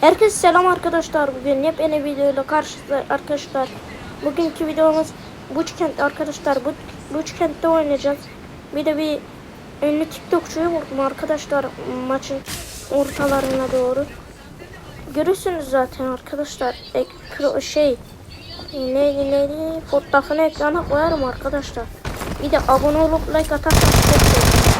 Herkese selam arkadaşlar. Bugün yepyeni videoyla karşınızda arkadaşlar. Bugünkü videomuz Buçkent arkadaşlar. Bu Buçkent'te oynayacağız. Bir de bir ünlü TikTokçuyu vurdum arkadaşlar maçın ortalarına doğru. Görürsünüz zaten arkadaşlar. Ek, pro, şey neydi neydi fotoğrafını ekrana koyarım arkadaşlar. Bir de abone olup like atarsanız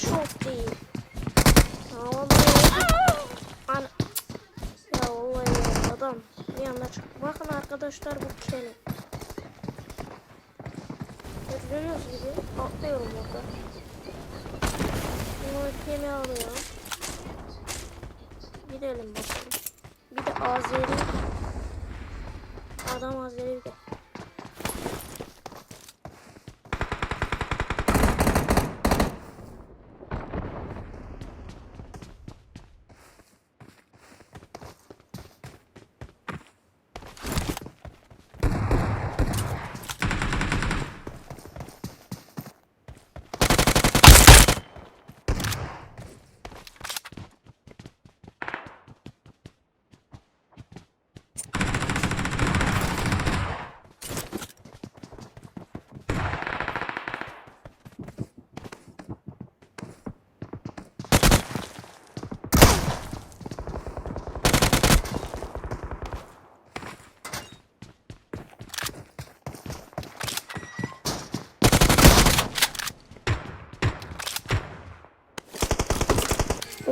şort değil. Vallahi Ana. Ya vallahi ya, adam bir anda çıktı. Bakın arkadaşlar bu kelim. Gördüğünüz gibi atlıyorum burada. Bunu kemi alıyorum. Gidelim bakalım. Bir de Azeri. Adam Azeri bir de.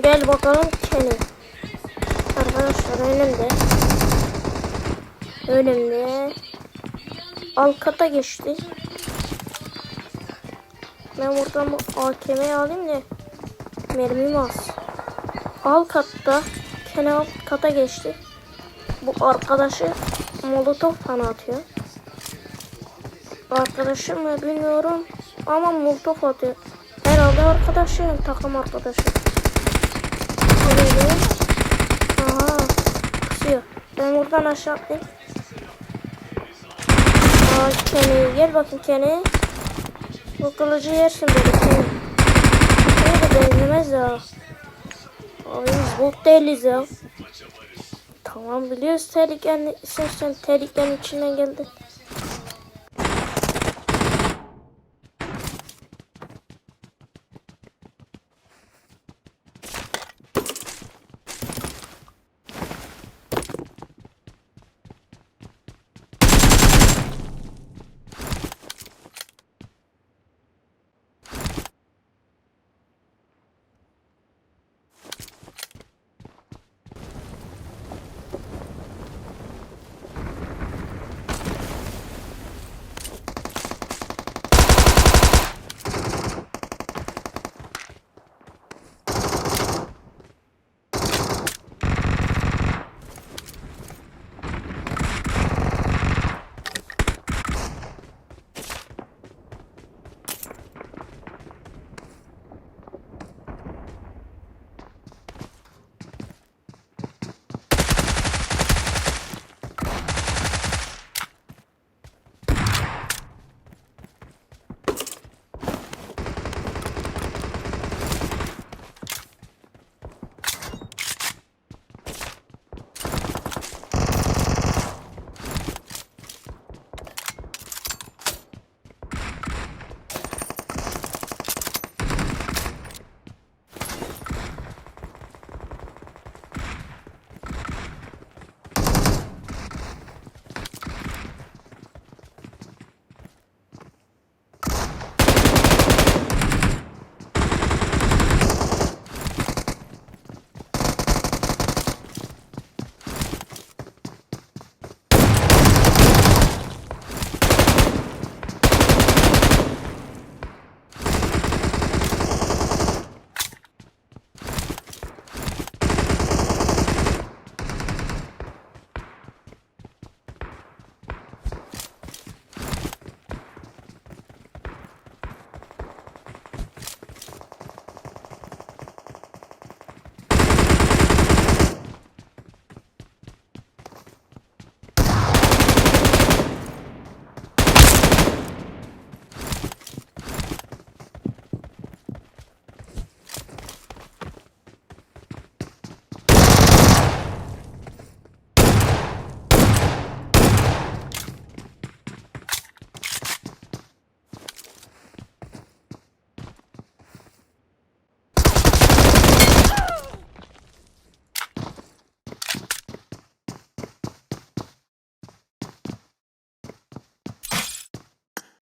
Gel bakalım Kenny. Arkadaşlar önümde. Önümde. Alt kata geçti. Ben buradan bu AKM'yi alayım da mermim az. Alt katta Kenny alt kata geçti. Bu arkadaşı molotof bana atıyor. Arkadaşım mı bilmiyorum ama molotof atıyor. Herhalde arkadaşım takım arkadaşı. Aha. Kısıyor. Ben buradan aşağı atlayayım. Aa Kenny. Gel bakayım Kenny. Bu kılıcı yersin böyle Kenny. Kenny de benzemez ya. Abi biz değiliz ya. Tamam biliyoruz tehlikenin, sen, sen tehlikenin içinden geldin.